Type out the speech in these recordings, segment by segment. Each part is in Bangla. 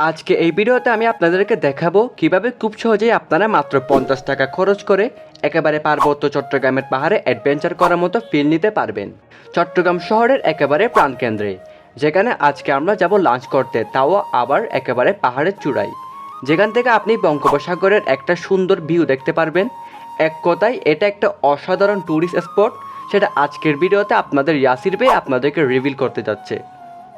আজকে এই ভিডিওতে আমি আপনাদেরকে দেখাবো কীভাবে খুব সহজেই আপনারা মাত্র পঞ্চাশ টাকা খরচ করে একেবারে পার্বত্য চট্টগ্রামের পাহাড়ে অ্যাডভেঞ্চার করার মতো ফিল নিতে পারবেন। চট্টগ্রাম শহরের একেবারে প্রাণকেন্দ্রে। যেখানে আজকে আমরা যাব লাঞ্চ করতে, তাও আবার একেবারে পাহাড়ের চূড়ায়। যেখান থেকে আপনি বঙ্গোপসাগরের একটা সুন্দর ভিউ দেখতে পারবেন। এক কথায়, এটা একটা অসাধারণ ট্যুরিস্ট স্পট সেটা আজকের ভিডিওতে আপনাদের ইয়াসির ভাই আপনাদেরকে রিভিল করতে যাচ্ছে।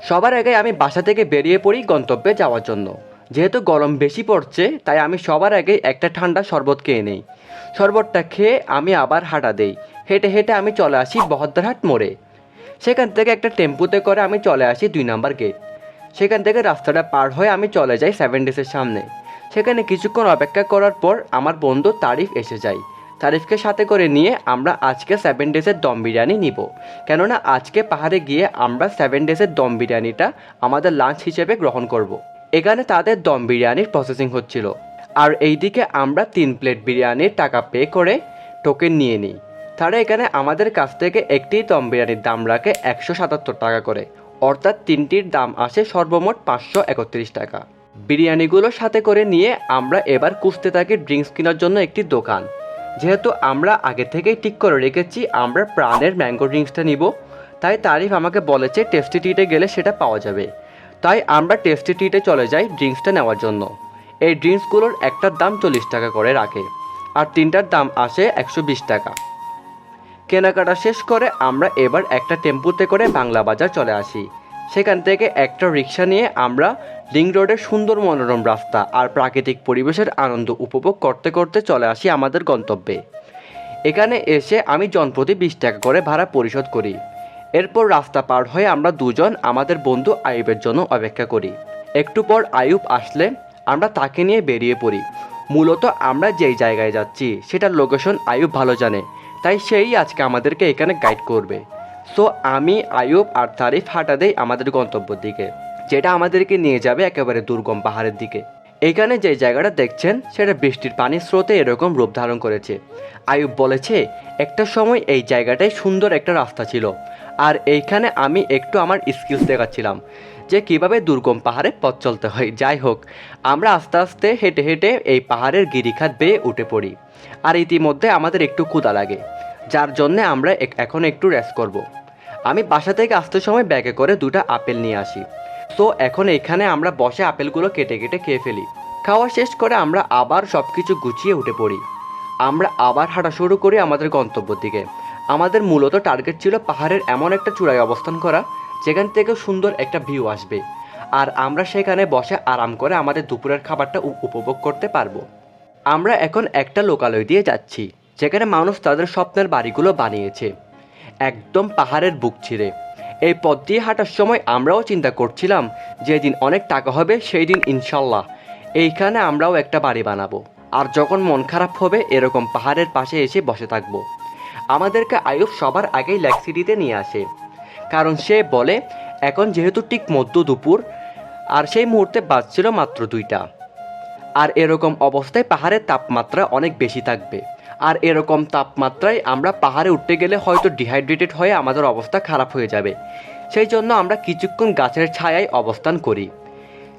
সবার আগে আমি বাসা থেকে বেরিয়ে পড়ি গন্তব্যে যাওয়ার জন্য। যেহেতু গরম বেশি পড়ছে, তাই আমি সবার আগে একটা ঠান্ডা শরবত খেয়ে নেই। শরবতটা খেয়ে আমি আবার হাঁটা দেই। হেঁটে হেঁটে আমি চলে আসি বহদ্দারহাট মোড়ে। সেখান থেকে একটা টেম্পুতে করে আমি চলে আসি দুই নাম্বার গেট। সেখান থেকে রাস্তাটা পার হয়ে আমি চলে যাই সেভেন ডেসের সামনে। সেখানে কিছুক্ষণ অপেক্ষা করার পর আমার বন্ধু তারিফ এসে যায়। তারিফকে সাথে করে নিয়ে আমরা আজকে সেভেন ডেজের দম বিরিয়ানি নিব। কেননা আজকে পাহাড়ে গিয়ে আমরা সেভেন ডেজের দম বিরিয়ানিটা আমাদের লাঞ্চ হিসেবে গ্রহণ করব। এখানে তাদের দম বিরিয়ানির প্রসেসিং হচ্ছিল। আর এইদিকে আমরা তিন প্লেট বিরিয়ানির টাকা পে করে টোকেন নিয়ে নিই। তারা এখানে আমাদের কাছ থেকে একটি দম বিরিয়ানির দাম রাখে একশো সাতাত্তর টাকা করে। অর্থাৎ তিনটির দাম আসে সর্বমোট পাঁচশো একত্রিশ টাকা। বিরিয়ানিগুলো সাথে করে নিয়ে আমরা এবার খুঁজতে থাকি ড্রিঙ্কস কেনার জন্য একটি দোকান। যেহেতু আমরা আগে থেকেই ঠিক করে রেখেছি, আমরা প্রাণের ম্যাঙ্গো ড্রিঙ্কসটা নিব। তাই তারিফ আমাকে বলেছে টেস্টি টিতে গেলে সেটা পাওয়া যাবে। তাই আমরা টেস্টি টিতে চলে যাই ড্রিঙ্কসটা নেওয়ার জন্য। এই ড্রিঙ্কসগুলোর একটার দাম চল্লিশ টাকা করে রাখে, আর তিনটার দাম আসে একশো বিশ টাকা। কেনাকাটা শেষ করে আমরা এবার একটা টেম্পুতে করে বাংলা বাজার চলে আসি। সেখান থেকে একটা রিক্সা নিয়ে আমরা লিং রোডের সুন্দর মনোরম রাস্তা আর প্রাকৃতিক পরিবেশের আনন্দ উপভোগ করতে করতে চলে আসি আমাদের গন্তব্যে। এখানে এসে আমি জনপ্রতি বিশ টাকা করে ভাড়া পরিশোধ করি। এরপর রাস্তা পার হয়ে আমরা দুজন আমাদের বন্ধু আয়ুবের জন্য অপেক্ষা করি। একটু পর আয়ুব আসলে আমরা তাকে নিয়ে বেরিয়ে পড়ি। মূলত আমরা যেই জায়গায় যাচ্ছি সেটার লোকেশন আয়ুব ভালো জানে, তাই সেই আজকে আমাদেরকে এখানে গাইড করবে। সো আমি আয়ুব আর তারিফ হাঁটা দেই আমাদের গন্তব্যের দিকে। যেটা আমাদেরকে নিয়ে যাবে একেবারে দুর্গম পাহাড়ের দিকে। এখানে যে জায়গাটা দেখছেন, সেটা বৃষ্টির পানির স্রোতে এরকম রূপ ধারণ করেছে। আয়ুব বলেছে, একটা সময় এই জায়গাটায় সুন্দর একটা রাস্তা ছিল। আর এইখানে আমি একটু আমার স্কিলস দেখাচ্ছিলাম, যে কীভাবে দুর্গম পাহাড়ে পথ চলতে হয়। যাই হোক, আমরা আস্তে আস্তে হেঁটে হেঁটে এই পাহাড়ের গিরিখাত বেয়ে উঠে পড়ি। আর ইতিমধ্যে আমাদের একটু ক্ষুধা লাগে, যার জন্যে আমরা এখন একটু রেস্ট করব। আমি বাসা থেকে আসতে সময় ব্যাগে করে দুটো আপেল নিয়ে আসি। তো এখন এখানে আমরা বসে আপেলগুলো কেটে কেটে খেয়ে ফেলি। খাওয়া শেষ করে আমরা আবার সব কিছু গুছিয়ে উঠে পড়ি। আমরা আবার হাঁটা শুরু করি আমাদের গন্তব্যের দিকে। আমাদের মূলত টার্গেট ছিল পাহাড়ের এমন একটা চূড়ায় অবস্থান করা, যেখান থেকে সুন্দর একটা ভিউ আসবে। আর আমরা সেখানে বসে আরাম করে আমাদের দুপুরের খাবারটা উপভোগ করতে পারব। আমরা এখন একটা লোকালয় দিয়ে যাচ্ছি, যেখানে মানুষ তাদের স্বপ্নের বাড়িগুলো বানিয়েছে। একদম পাহাড়ের বুক ছিঁড়ে। এই পথ দিয়ে হাঁটার সময় আমরাও চিন্তা করছিলাম যেদিন অনেক টাকা হবে সেই দিন ইনশাল্লাহ। এইখানে আমরাও একটা বাড়ি বানাবো। আর যখন মন খারাপ হবে, এরকম পাহাড়ের পাশে এসে বসে থাকব। আমাদেরকে আয়ুব সবার আগেই লেক সিটিতে নিয়ে আসে। কারণ সে বলে, এখন যেহেতু ঠিক মধ্য দুপুর, আর সেই মুহূর্তে বাজছিল মাত্র দুইটা। আর এরকম অবস্থায় পাহাড়ের তাপমাত্রা অনেক বেশি থাকবে। আর এরকম তাপমাত্রায় আমরা পাহাড়ে উঠতে গেলে হয়তো ডিহাইড্রেটেড হয়ে আমাদের অবস্থা খারাপ হয়ে যাবে। সেই জন্য আমরা কিছুক্ষণ গাছের ছায়ায় অবস্থান করি।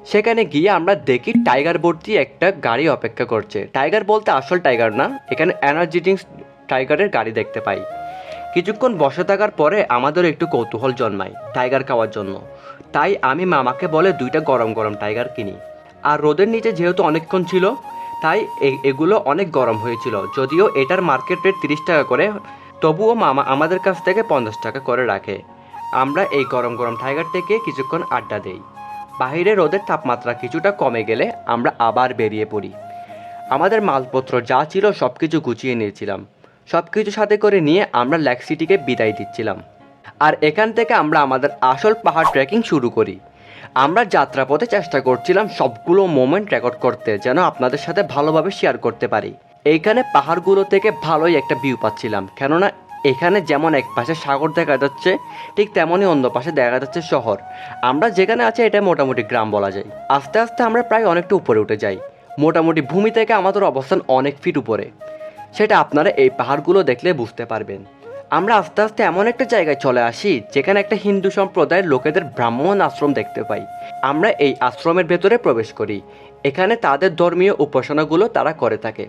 সেখানে গিয়ে আমরা দেখি টাইগার ভর্তি একটা গাড়ি অপেক্ষা করছে। টাইগার বলতে আসল টাইগার না, এখানে এনার্জি ড্রিঙ্কস টাইগারের গাড়ি দেখতে পাই। কিছুক্ষণ বসে থাকার পরে আমাদের একটু কৌতূহল জন্মায় টাইগার খাওয়ার জন্য। তাই আমি মামাকে বলে দুইটা গরম গরম টাইগার কিনি। আর রোদের নিচে যেহেতু অনেকক্ষণ ছিল তাই এগুলো অনেক গরম হয়েছিল। যদিও এটার মার্কেট রেট তিরিশ টাকা করে, তবুও মামা আমাদের কাছ থেকে পঞ্চাশ টাকা করে রাখে। আমরা এই গরম গরম টাইগার থেকে কিছুক্ষণ আড্ডা দেই। বাইরে রোদের তাপমাত্রা কিছুটা কমে গেলে আমরা আবার বেরিয়ে পড়ি। আমাদের মালপত্র যা ছিল সব কিছু গুছিয়ে নিয়েছিলাম। সব কিছু সাথে করে নিয়ে আমরা লেক সিটিকে বিদায় দিচ্ছিলাম। আর এখান থেকে আমরা আমাদের আসল পাহাড় ট্রেকিং শুরু করি। আমরা যাত্রাপথে চেষ্টা করছিলাম সবগুলো মোমেন্ট রেকর্ড করতে, যেন আপনাদের সাথে ভালোভাবে শেয়ার করতে পারি। এইখানে পাহাড়গুলো থেকে ভালোই একটা ভিউ পাচ্ছিলাম। কেননা, এখানে যেমন এক পাশে সাগর দেখা যাচ্ছে, ঠিক তেমনই অন্য পাশে দেখা যাচ্ছে শহর। আমরা যেখানে আছি এটা মোটামুটি গ্রাম বলা যায়। আস্তে আস্তে আমরা প্রায় অনেকটা উপরে উঠে যাই। মোটামুটি ভূমি থেকে আমাদের অবস্থান অনেক ফিট উপরে। সেটা আপনারা এই পাহাড়গুলো দেখলে বুঝতে পারবেন। আমরা আস্তে আস্তে এমন একটা জায়গায় চলে আসি যেখানে একটা হিন্দু সম্প্রদায়ের লোকেদের ব্রাহ্মণ আশ্রম দেখতে পাই। আমরা এই আশ্রমের ভেতরে প্রবেশ করি। এখানে তাদের ধর্মীয় উপাসনাগুলো তারা করে থাকে।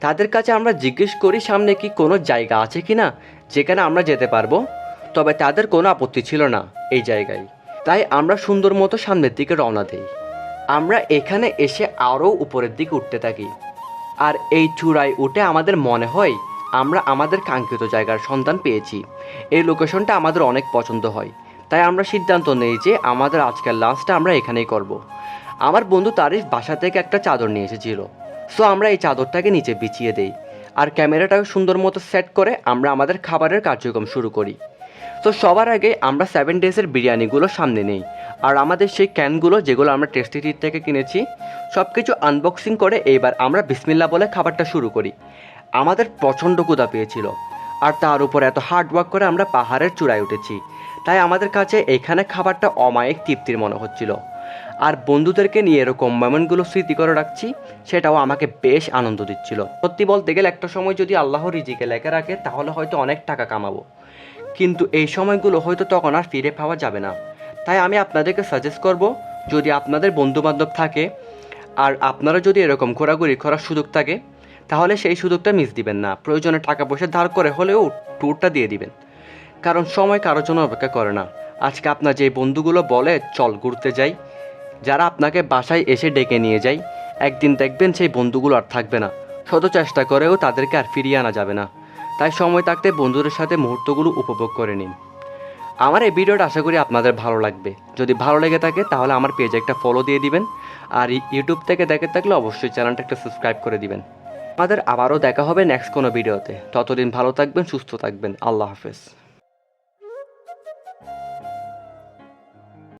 তাদের কাছে আমরা জিজ্ঞেস করি, সামনে কি কোনো জায়গা আছে কি না যেখানে আমরা যেতে পারব? তবে তাদের কোনো আপত্তি ছিল না এই জায়গায়। তাই আমরা সুন্দর মতো সামনের দিকে রওনা দিই। আমরা এখানে এসে আরও উপরের দিকে উঠতে থাকি। আর এই চূড়ায় উঠে আমাদের মনে হয় আমরা আমাদের কাঙ্ক্ষিত জায়গার সন্ধান পেয়েছি। এই লোকেশনটা আমাদের অনেক পছন্দ হয়। তাই আমরা সিদ্ধান্ত নেই যে আমাদের আজকের লাঞ্চটা আমরা এখানেই করব। আমার বন্ধু তারিফ বাসা থেকে একটা চাদর নিয়ে এসেছিল। সো আমরা এই চাদরটাকে নিচে বিছিয়ে দেই। আর ক্যামেরাটাকে সুন্দর মতো সেট করে আমরা আমাদের খাবারের কার্যক্রম শুরু করি। তো সবার আগে আমরা সেভেন ডেজের বিরিয়ানিগুলো সামনে নেই। আর আমাদের সেই ক্যানগুলো যেগুলো আমরা টেস্টি টিট থেকে কিনেছি সব কিছু আনবক্সিং করে এইবার আমরা বিসমিল্লা বলে খাবারটা শুরু করি। আমাদের প্রচণ্ড ক্ষুধা পেয়েছিল। আর তার উপর এত হার্ড ওয়ার্ক করে আমরা পাহাড়ের চূড়ায় উঠেছি। তাই আমাদের কাছে এখানে খাবারটা অমায়িক তৃপ্তির মনে হচ্ছিল। আর বন্ধুদেরকে নিয়ে এরকম মোমেন্টগুলো স্মৃতি করে রাখছি, সেটাও আমাকে বেশ আনন্দ দিচ্ছিল। সত্যি বলতে গেলে একটা সময় যদি আল্লাহ রিজিকে লেখা রাখে, তাহলে হয়তো অনেক টাকা কামাবো। কিন্তু এই সময়গুলো হয়তো তখন আর ফিরে পাওয়া যাবে না। তাই আমি আপনাদেরকে সাজেস্ট করব, যদি আপনাদের বন্ধুবান্ধব থাকে, আর আপনারা যদি এরকম ঘোরাঘুরি করার সুযোগ থাকে তাহলে সেই সুযোগটা মিস দিবেন না। প্রয়োজনে টাকা পয়সা ধার করে হলেও ট্যুরটা দিয়ে দিবেন। কারণ সময় কারোর জন্য অপেক্ষা করে না। আজকে আপনার যে বন্ধুগুলো বলে, চল ঘুরতে যাই। যারা আপনাকে বাসায় এসে ডেকে নিয়ে যায়, একদিন দেখবেন সেই বন্ধুগুলো আর থাকবে না। শত চেষ্টা করেও তাদেরকে আর ফিরিয়ে আনা যাবে না। তাই সময় থাকতে বন্ধুদের সাথে মুহূর্তগুলো উপভোগ করে নিন। আমার এই ভিডিওটা আশা করি আপনাদের ভালো লাগবে। যদি ভালো লেগে থাকে, তাহলে আমার পেজে একটা ফলো দিয়ে দিবেন। আর ইউটিউব থেকে দেখে থাকলে অবশ্যই চ্যানেলটা একটা সাবস্ক্রাইব করে দিবেন। আমাদের আবারও দেখা হবে নেক্সট কোনো ভিডিওতে ততদিন ভালো থাকবেন সুস্থ থাকবেন। আল্লাহ হাফেজ।